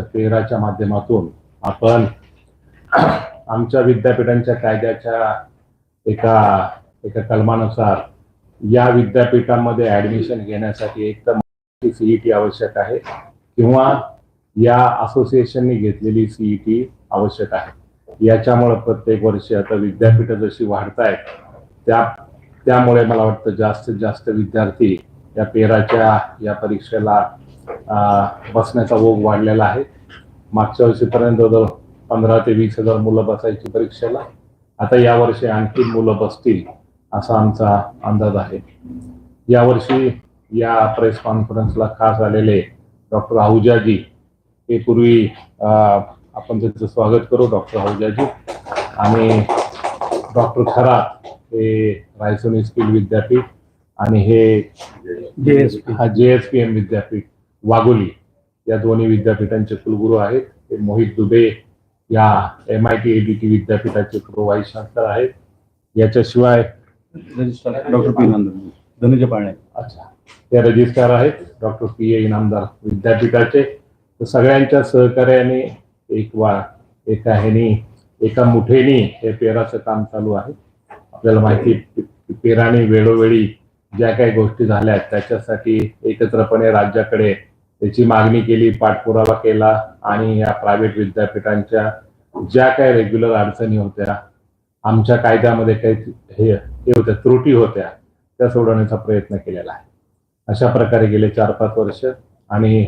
पेराच्या माध्यमातून आपण आमच्या विद्यापीठांच्या कायद्याच्या एका एका कलमानुसार या विद्यापीठांमध्ये ऍडमिशन घेण्यासाठी एक तर सीईटी आवश्यक आहे किंवा या असोसिएशननी घेतलेली सीईटी आवश्यक आहे. याच्यामुळे प्रत्येक वर्षी आता विद्यापीठ जशी वाढतायत त्या त्यामुळे मला वाटतं जास्तीत जास्त विद्यार्थी या पेराच्या या परीक्षेला बसण्याचा ओघ वाढलेला आहे. मागच्या वर्षीपर्यंत जवळ पंधरा ते वीस हजार मुलं बसायची परीक्षेला. आता यावर्षी आणखी मुलं बसतील असा आमचा अंदाज आहे. यावर्षी या प्रेस कॉन्फरन्सला खास आलेले डॉक्टर आहुजाजी. हे पूर्वी आपण त्यांचं स्वागत करू डॉक्टर आहुजाजी. आणि डॉक्टर खरात हे रायसोनी स्किल विद्यापीठ आणि हे JSP. हा जे एस पी एम विद्यापीठ. वाघोली या दोन्ही विद्यापीठांचे कुलगुरू आहेत. ते मोहित दुबे या एम आय टी एबीटी विद्यापीठाचे प्रो व्हाईस चान्सलर आहेत. याच्याशिवाय डॉक्टर पी धनुजय पाळणे. अच्छा. ते रजिस्ट्रार आहेत. डॉक्टर पी ए इनामदार विद्यापीठाचे. तर सगळ्यांच्या सहकार्याने एक वा एका ह्यानी एका मुठेनी हे पेराचं काम चालू आहे. आपल्याला माहिती पेराने वेळोवेळी ज्या काही गोष्टी झाल्या आहेत त्याच्यासाठी एकत्रपणे राज्याकडे त्याची मागणी केली पाठपुरावा केला आणि या प्रायव्हेट विद्यापीठांच्या ज्या काही रेग्युलर अडचणी होत्या आमच्या कायद्यामध्ये काही हे होत्या त्रुटी होत्या त्या सोडवण्याचा प्रयत्न केलेला आहे. अशा प्रकारे गेले चार पाच वर्ष आणि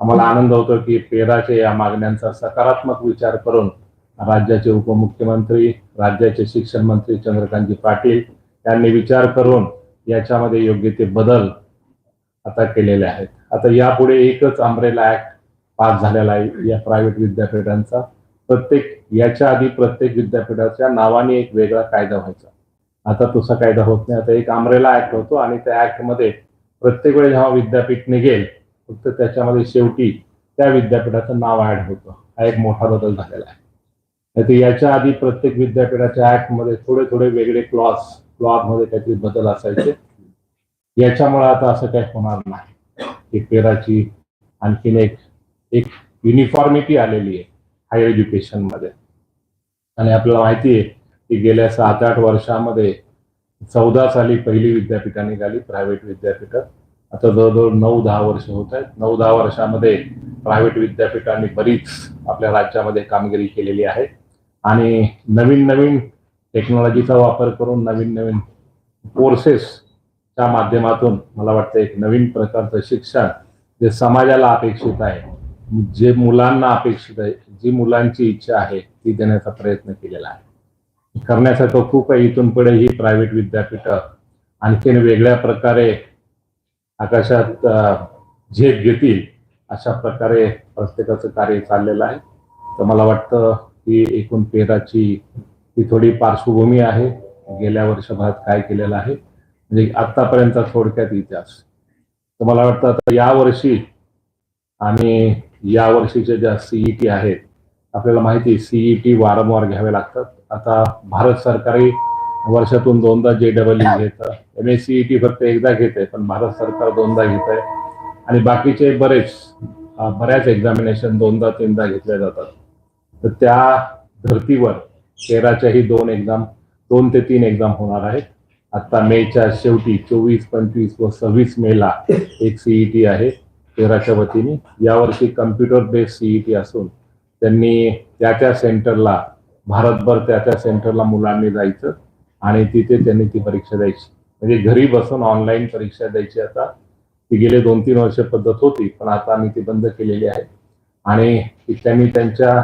आम्हाला आनंद होतो की पेराच्या या मागण्यांचा सकारात्मक विचार करून राज्याचे उपमुख्यमंत्री राज्याचे शिक्षण मंत्री चंद्रकांतजी पाटील यांनी विचार करून याच्यामध्ये योग्य ते बदल आता केलेले आहेत. आता यापुढे एकच अमरेला ऍक्ट पास झालेला आहे या प्रायव्हेट विद्यापीठांचा. प्रत्येक याच्या आधी प्रत्येक विद्यापीठाच्या नावाने एक वेगळा कायदा व्हायचा. आता तसा कायदा होत नाही. आता एक अमरेला ऍक्ट होतो आणि त्या ऍक्टमध्ये प्रत्येक वेळेस जेव्हा विद्यापीठ निघेल फक्त त्याच्यामध्ये शेवटी त्या विद्यापीठाचं नाव ऍड होतं. हा एक मोठा बदल झालेला आहे. नाहीतर याच्या आधी प्रत्येक विद्यापीठाच्या ऍक्टमध्ये थोडे थोडे वेगळे क्लॉज क्लॉजमध्ये काहीतरी बदल असायचे. याच्यामुळे आता असं काही होणार नाही. की पेराची आणखीन एक एक युनिफॉर्मिटी आलेली आहे हायर एज्युकेशनमध्ये. आणि आपल्याला माहिती आहे की गेल्या सात आठ वर्षामध्ये चौदा साली पहिली विद्यापीठा निघाली प्रायव्हेट विद्यापीठ. आता जवळजवळ नऊ दहा वर्ष होत आहेत. नऊ दहा वर्षामध्ये प्रायव्हेट विद्यापीठांनी बरीच आपल्या राज्यामध्ये कामगिरी केलेली आहे. आणि नवीन नवीन टेक्नॉलॉजीचा वापर करून नवीन नवीन कोर्सेस च्या माध्यमातून मला वाटतं एक नवीन प्रकारचं शिक्षण जे समाजाला अपेक्षित आहे जे मुलांना अपेक्षित आहे जी मुलांची इच्छा आहे ती देण्याचा प्रयत्न केलेला आहे. करण्यासारखं खूप आहे इथून पुढे ही प्रायव्हेट विद्यापीठं आणखीन वेगळ्या प्रकारे आकाशात झेप घेतील अशा प्रकारे प्रत्येकाचं कार्य चाललेलं आहे. तर मला वाटतं की एकूण पेराची ही थोडी पार्श्वभूमी आहे. गेल्या वर्षभरात काय केलेलं आहे? म्हणजे आतापर्यंत थोडक्यात इतिहास. तर मला वाटतं आता यावर्षी आणि या वर्षीच्या ज्या सीईटी आहेत आपल्याला माहिती सीईटी वारंवार घ्यावे लागतात. आता भारत सरकारही वर्षातून दोनदा जे डबल ई घेतं एम एस सीईटी फक्त एकदा घेते पण भारत सरकार दोनदा घेत आहे आणि बाकीचे बरेच बऱ्याच एक्झामिनेशन दोनदा तीनदा घेतल्या जातात. तर त्या धर्तीवर तेराच्याही दोन एक्झाम दोन ते तीन एक्झाम होणार आहेत. आता मेच्या शेवटी चोवीस पंचवीस व सव्वीस मेला एक सीईटी आहे तेराच्या वतीने. यावर्षी कम्प्युटर बेस्ड सीईटी असून त्यांनी त्या त्या सेंटरला भारतभर त्या त्या सेंटरला मुलांनी जायचं आणि तिथे त्यांनी ती परीक्षा द्यायची. म्हणजे घरी बसून ऑनलाईन परीक्षा द्यायची आता. ती गेले दोन तीन वर्ष पद्धत होती पण आता आम्ही ती बंद केलेली आहे. आणि त्यांनी त्यांच्या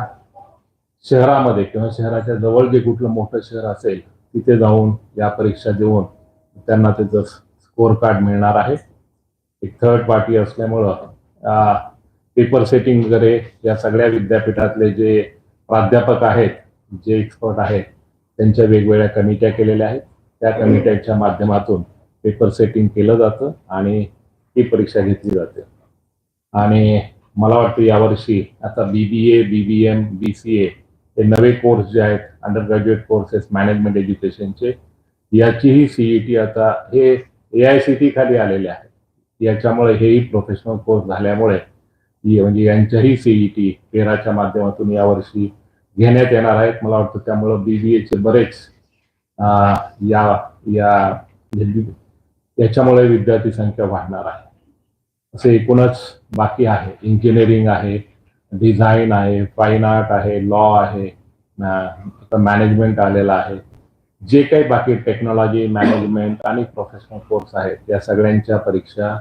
शहरामध्ये किंवा शहराच्या जवळ जे कुठलं मोठं शहर असेल तिथे जाऊन या परीक्षा देऊन त्यांना त्याचं स्कोअर कार्ड मिळणार आहे. एक थर्ड पार्टी असल्यामुळं पेपर सेटिंग वगैरे या सगळ्या विद्यापीठातले जे प्राध्यापक आहेत जे एक्सपर्ट आहेत त्यांच्या वेगवेगळ्या कमिट्या केलेल्या आहेत. त्या कमिट्यांच्या माध्यमातून पेपर सेटिंग केलं जातं आणि ही परीक्षा घेतली जाते. आणि मला वाटतं यावर्षी आता बी बी A B B M B C ए हे नवे कोर्स जे आहेत अंडर ग्रॅज्युएट कोर्सेस मॅनेजमेंट एज्युकेशनचे याचीही सीईटी आता हे ए आय सी टी खाली आलेले आहेत याच्यामुळे हेही प्रोफेशनल कोर्स झाल्यामुळे म्हणजे यांच्याही सीईटी पेराच्या माध्यमातून यावर्षी घेण्यात येणार आहेत. मला वाटतं त्यामुळं बीबीएचे बरेच या या याच्यामुळे विद्यार्थी संख्या वाढणार आहे. असे एकूणच बाकी आहे. इंजिनिअरिंग आहे. डिझाईन आहे फाईन आर्ट आहे लॉ आहे मॅनेजमेंट आलेलं आहे. जे काही बाकी टेक्नॉलॉजी मॅनेजमेंट आणि प्रोफेशनल कोर्स आहेत या सगळ्यांच्या परीक्षा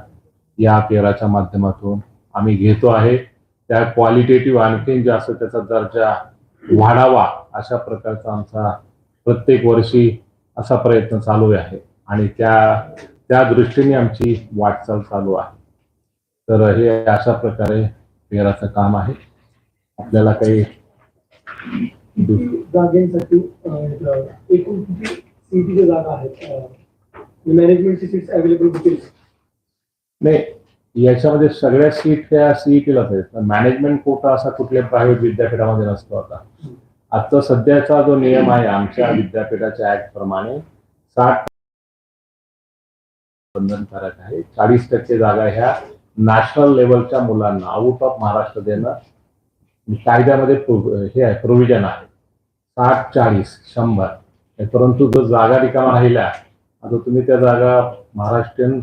या पेराच्या माध्यमातून आम्ही घेतो आहे. त्या क्वालिटेटिव्ह आणखीन जास्त त्याचा दर्जा वाढावा अशा प्रकारचा आमचा प्रत्येक वर्षी असा प्रयत्न चालू आहे. आणि त्या त्या दृष्टीने आमची वाटचाल चालू आहे. तर हे अशा प्रकारे पेराचं काम आहे. आपल्याला काही जागेसाठी एकूण किती जागा आहेत? मॅनेजमेंटची सीट्स अवेलेबल होतील? नाही याच्यामध्ये सगळ्या सीट त्या सीईटीलाच आहेत. मॅनेजमेंट कोटा असा कुठल्या प्रायव्हेट विद्यापीठामध्ये नसतो आता. आता सध्याचा जो नियम आहे आमच्या विद्यापीठाच्या ऍक्ट प्रमाणे साठ बंधनकारक आहे. चाळीस टक्के जागा ह्या नॅशनल लेवलच्या मुलांना आउट ऑफ महाराष्ट्र देणं कायद्यामध्ये प्रो- हे आहे प्रोव्हिजन आहे. साठ चाळीस शंभर. परंतु जर जागा रिकामा राहिल्या आता तुम्ही त्या जागा महाराष्ट्रीयन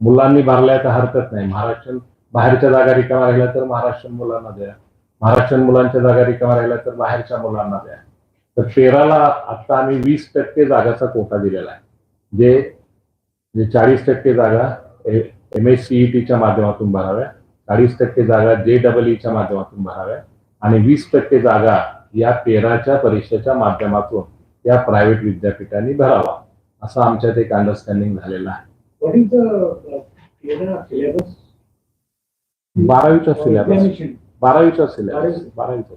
मुलांनी भरल्या तर हरकत नाही. महाराष्ट्रीयन बाहेरच्या जागा रिकामा राहिल्या तर महाराष्ट्रीयन मुलांना द्या. महाराष्ट्रीयन मुलांच्या जागा रिकामा राहिल्या तर बाहेरच्या मुलांना द्या. तर तेराला आता आम्ही वीस टक्के जागाचा कोटा दिलेला आहे. जे जे चाळीस टक्के जागा एम एस सीईटीच्या माध्यमातून भराव्या चाळीस टक्के जागा जे डबल ईच्या माध्यमातून भराव्या आणि वीस टक्के जागा या पेराच्या परीक्षेच्या माध्यमातून या प्रायव्हेट विद्यापीठांनी भरावा असं आमच्यात एक अंडरस्टँडिंग झालेलं आहे? बारावीचा सिलेबस. बारावीचा सिलेबस बारावीचा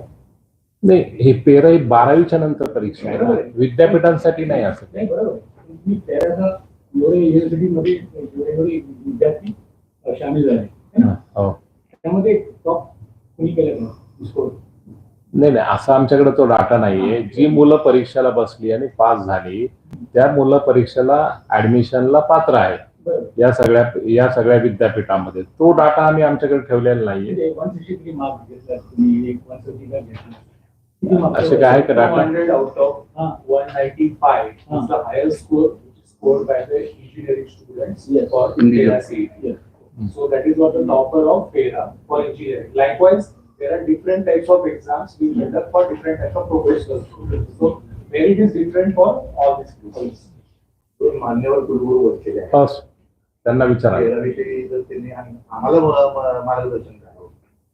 आणि नाही हे पेरा ही बारावीच्या नंतर परीक्षा आहे. विद्यापीठांसाठी नाही असं विद्यार्थी सामील झाले. है ना? त्यामध्ये टॉप कोणी केलं नाही? नाही नाही असा आमच्याकडे तो डाटा नाहीये. जी मुलं परीक्षेला बसली आणि पास झाली त्या मुलं परीक्षेला ऍडमिशनला पात्र आहेत. या सगळ्या या सगळ्या विद्यापीठामध्ये. तो डाटा आम्ही आमच्याकडे ठेवलेला नाहीये. असे काय आहे का डाटा 200 out of हा 195 Huh. is the highest score which is scored by the engineering students Yes. for Indeed. PERA CET. Yes. So that is what the topper of PERA for engineering. Likewise, there are different types of exams we conduct for different types of professional students. So merit is different for all these students. दोन मान्यवर कुलगुरू बसलेले आहेत बस त्यांना विचारा तेराविषयी जर त्यांनी आम- आम्हाला म- म- मार्गदर्शन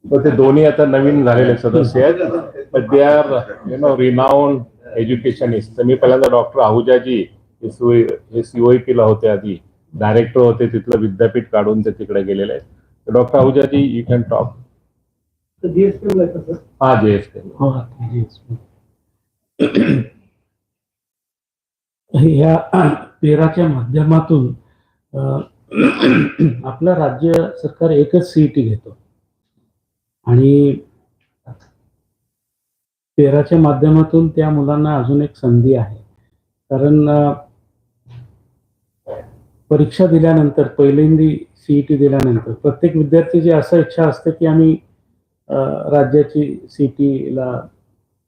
पण ते दोन्ही आता नवीन झालेले सदस्य आहेत. पण they are you know renowned educationist तर मी पहिल्यांदा डॉक्टर आहुजाजी हे सुई- हे सीओईपी ला होते आधी. डायरेक्टर होते तिथलं विद्यापीठ काढून ते तिकडे गेलेले आहेत. Doctor Ahujaji you can talk तर हा जे एस हो या पेराच्या माध्यमातून आपलं राज्य सरकार एकच सीईटी घेतो. आणि पेराच्या माध्यमातून त्या मुलांना अजून एक संधी आहे. कारण परीक्षा दिल्यानंतर पहिल्यांदी सीईटी दिल्यानंतर प्रत्येक विद्यार्थ्याची असं इच्छा असते की आम्ही राज्याची सीईटीला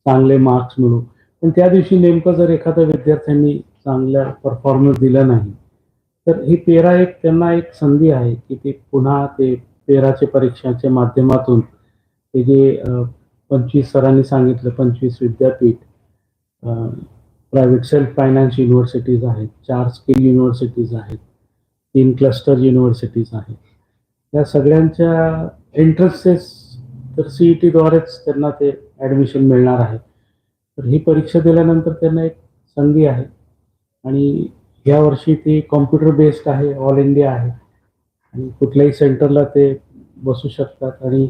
चांगले मार्क्स मिळू. पण त्या दिवशी नेमकं जर एखाद्या विद्यार्थ्यांनी चांगल्या परफॉर्मन्स दिला नाही तर ही पेरा एक त्यांना एक संधी आहे की ते पुन्हा ते पेराचे परीक्षाच्या माध्यमातून ते जे पंचवीस सरांनी सांगितलं पंचवीस विद्यापीठ प्रायव्हेट सेल्फ फायनान्स युनिव्हर्सिटीज आहेत चार स्किल युनिव्हर्सिटीज आहेत तीन क्लस्टर युनिव्हर्सिटीज आहेत. या सगळ्यांच्या एंट्रन्सेस तर सीईटीद्वारेच त्यांना ते ॲडमिशन मिळणार आहे. तर ही परीक्षा दिल्यानंतर त्यांना एक संधी आहे. आणि या वर्षी ती कॉम्प्युटर बेस्ड आहे ऑल इंडिया आहे. आणि कुठल्याही सेंटरला ते बसू शकतात. आणि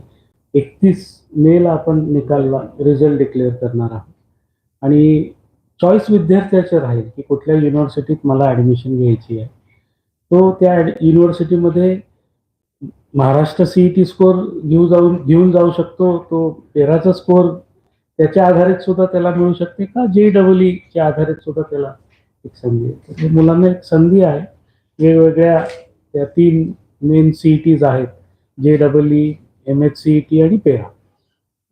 एकतीस मेला आपण निकालला रिझल्ट डिक्लेअर करणार आहोत. आणि चॉईस विद्यार्थ्याचं राहील की कुठल्या युनिव्हर्सिटीत मला ॲडमिशन घ्यायची आहे. तो त्या ॲड- युनिव्हर्सिटीमध्ये महाराष्ट्र सीईटी स्कोअर घेऊ जाऊन घेऊन जाऊ शकतो. तो पेराचा स्कोर त्याच्या आधारित सुद्धा त्याला मिळू शकते का? जे डबल ईच्या आधारित सुद्धा त्याला एक संधी आहे. मुलांना एक संधी आहे. वेगवेगळ्या त्या तीन मेन सी टीज आहेत. जे double E M H C T आणि पेरा.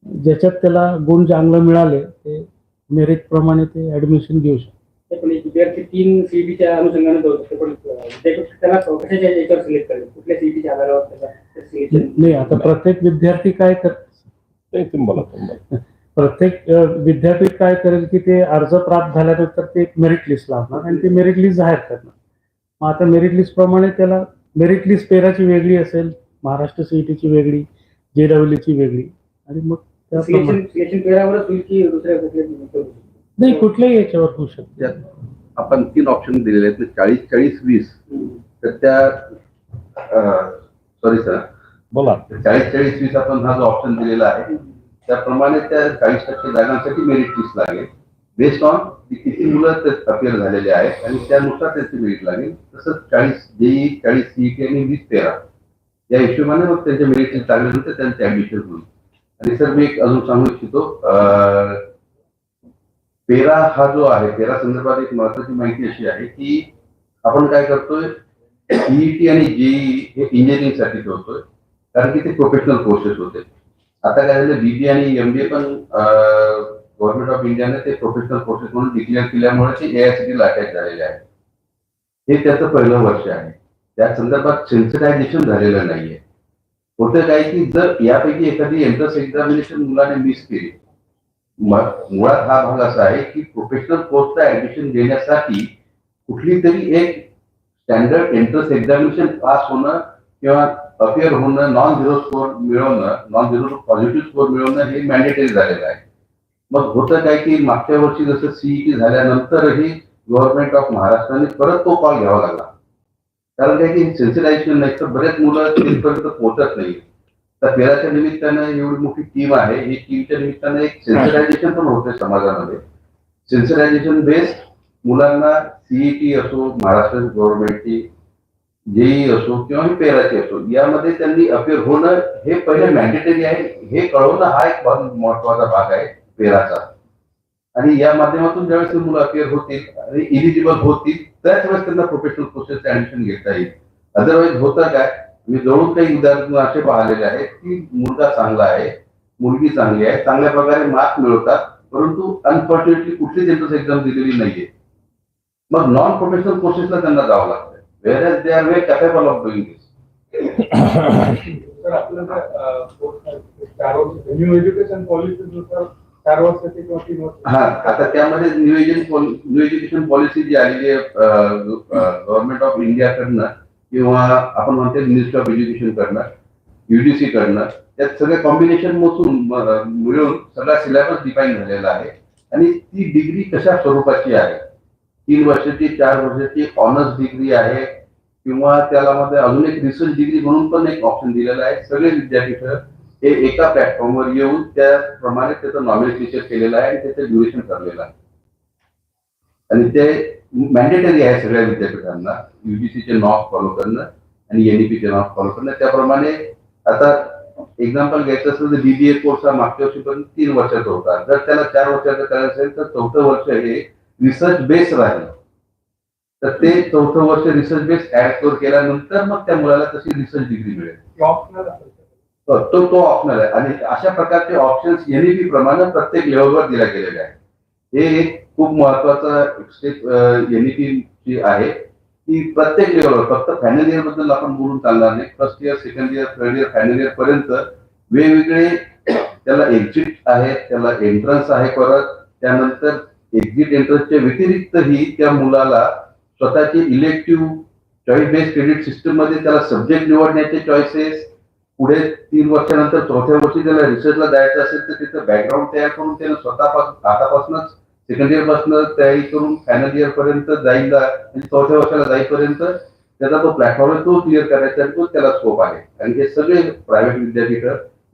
ज्याच्यात त्याला गुण चांगले मिळाले ते मेरिट प्रमाणे ते ऍडमिशन घेऊ शकतात. ते पण एक विद्यार्थी तीन सीईटीच्या अनुषंगाने शकतो त्याला कशाच्या याच्यावर सिलेक्ट करेल? कुठल्या सीईटीच्या आधारावर त्याला सिलेक्शन नाही आता प्रत्येक विद्यार्थी काय कर ते तुम्ही बोला तुम्ही बोला. प्रत्येक विद्यापीठ काय करेल की ते अर्ज प्राप्त झाल्यानंतर ते एक मेरिट लिस्ट लावणार आणि ते मेरिट लिस्ट जाहीर करणार. मग आता मेरिट लिस्ट प्रमाणे त्याला मेरिट लिस्ट पेराची वेगळी असेल महाराष्ट्र सीईटीची वेगळी जे ची वेगळी. आणि मग नाही कुठल्याही याच्यावर होऊ शकते. आपण तीन ऑप्शन दिलेले आहेत. चाळीस चाळीस वीस. तर त्या सॉरी सर बोला. चाळीस चाळीस वीस आपण हा जो ऑप्शन दिलेला आहे त्याप्रमाणे त्या चाळीस टक्के जागांसाठी मेरिट लिस्ट लागेल. बेस्ड ऑन किती मुलं अपिअर झालेले आहेत आणि त्यानुसार त्याची मेरिट लागेल. तसंच चाळीस जेई चाळीस सीईटी आणि वीस तेरा. या हिशोबाने मग त्यांच्या मेडिसिन लिस्ट लागल्यानंतर त्यांचं ऍडमिशन होईल आणि सर मी एक अजून सांगू इच्छितो. पेरा हा जो आहे पेरा संदर्भात एक महत्वाची माहिती अशी आहे की आपण काय करतोय सीईटी आणि जेई हे इंजिनिअरिंगसाठी ठेवतोय कारण की ते प्रोफेशनल कोर्सेस होते. आता काय झालं बीबी आणि एमबीए पण गव्हर्नमेंट ऑफ इंडियाने ते प्रोफेशनल कोर्सेस म्हणून डिक्लेअर केल्यामुळे ते एआयसीटी ला अटॅच झालेले आहे. हे त्याचं पहिलं वर्ष आहे. त्या संदर्भात सेन्सिटायझेशन झालेलं नाहीये. होतं काय की जर यापैकी एखादी एंट्रन्स एक्झामिनेशन मुलाने मिस केली मुळात हा भाग असा आहे की प्रोफेशनल कोर्सला ऍडमिशन देण्यासाठी कुठली तरी एक स्टँडर्ड एंट्रन्स एक्झामिनेशन पास होणं किंवा अपिअर होणं नॉन झिरो स्कोर मिळवणं नॉन झिरो पॉझिटिव्ह स्कोर मिळवणं हे मॅन्डेटरी झालेलं आहे. मग होतं काय की मागच्या वर्षी जसं सीईटी झाल्यानंतरही गव्हर्नमेंट ऑफ महाराष्ट्राने परत तो कॉल घ्यावा लागला. कारण काय की सेन्सिटायझेशन नाही. तर बरेच मुलं तिथपर्यंत पोहोचत नाही. तर पेराच्या निमित्तानं एवढी मोठी टीम आहे. ही टीमच्या निमित्तानं एक सेन्सिटायझेशन पण होते समाजामध्ये. सेन्सिटायझेशन बेस्ड मुलांना सीईटी असो महाराष्ट्र गव्हर्नमेंटची जेई असो किंवा पेराची असो यामध्ये त्यांनी अपेअर होणं हे पहिले मॅन्डेटरी आहे. हे कळवणं हा एक महत्त्वाचा भाग आहे पेराचा. आणि या माध्यमातून ज्यावेळेस मुलं अपिअर होतील आणि इलिजिबल होतील त्याच वेळेस त्यांना प्रोफेशनल प्रोसेसचे ऍडमिशन घेता येईल. अदरवाईज होतं काय? मी जवळून काही उदाहरण असे पाहिलेले आहेत की मुलगा चांगला आहे मुलगी चांगली आहे चांगल्या प्रकारे मार्क मिळवतात परंतु अनफॉर्च्युनेटली कुठलीच एंट्रन्स एक्झाम दिलेली नाहीये. मग नॉन प्रोफेशनल कोर्सेसला त्यांना जावं लागतं where as they are way capable of doing this तर आपल्याला एज्युकेशन पॉलिसीनुसार चार वर्षाचे किंवा तीन वर्ष. हा आता त्यामध्ये new education new education policy जी आलेली आहे गव्हर्नमेंट ऑफ इंडियाकडनं किंवा आपण म्हणतो मिनिस्ट्री ऑफ एज्युकेशन कडनं युडीसी कडनं त्यात सगळं कॉम्बिनेशन मधून मिळून सगळा सिलेबस डिफाईन झालेला आहे. आणि ती डिग्री कशा स्वरूपाची आहे? तीन वर्षाची चार वर्षाची ऑनर्स डिग्री आहे किंवा त्याला मध्ये अजून एक रिसर्च डिग्री म्हणून पण एक ऑप्शन दिलेला आहे. सगळे विद्यापीठ हे एका प्लॅटफॉर्मवर येऊन त्याप्रमाणे त्याचं नॉमिनेशन केलेलं आहे आणि त्याचं ड्युरेशन ठरलेलं आहे. आणि ते मॅन्डेटरी आहे सगळ्या विद्यापीठांना युजीसीचे नॉर्म फॉलो करणं आणि एनईपीचे नॉर्म फॉलो करणं. त्याप्रमाणे आता एक्झाम्पल घ्यायचं असेल तर बीबीए कोर्स हा मागच्या वर्षीपर्यंत तीन वर्षाचा होता. जर त्याला चार वर्षाचा करायचं असेल तर चौथं वर्ष हे रिसर्च बेस राहील. तर ते चौथं वर्ष रिसर्च बेस ऍड स्कोर केल्यानंतर मग त्या मुलाला तशी रिसर्च डिग्री मिळेल. तो तो ऑप्शनल आहे. आणि अशा प्रकारचे ऑप्शन्स एनईपी प्रमाणे प्रत्येक लेवलवर दिल्या गेलेले आहे हे एक खूप महत्वाचं स्टेप एनईपी ची आहे. की प्रत्येक लेवलवर फक्त फायनल इयरबद्दल आपण बोलून चालणार नाही. First year second year third year final year पर्यंत वेगवेगळे त्याला एक्झिट आहे त्याला एंट्रन्स आहे परत. त्यानंतर एक्झिट एंट्रन्सच्या व्यतिरिक्तही त्या मुलाला स्वतःची इलेक्टिव्ह चॉईस बेस्ड क्रेडिट सिस्टममध्ये त्याला सब्जेक्ट निवडण्याचे चॉईसेस पुढे तीन वर्षानंतर चौथ्या वर्षी त्याला रिसर्चला जायचं असेल तर त्याचं बॅकग्राऊंड तयार करून त्याला स्वतःपासून आतापासूनच सेकंड इयरपासून तयारी करून फायनल इयर पर्यंत जाईल आणि म्हणजे चौथ्या वर्षाला जाईपर्यंत त्याचा तो प्लॅटफॉर्म आहे तो क्लिअर करायचा आणि तो त्याला स्कोप आहे. आणि हे सगळे प्रायव्हेट विद्यापीठ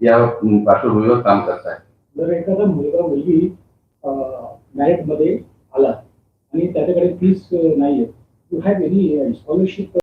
या पार्श्वभूमीवर काम करत आहे जर एखादा मुलगा मुलगी मॅरिटमध्ये आला आणि त्याच्याकडे फीस नाहीये. You have any scholarship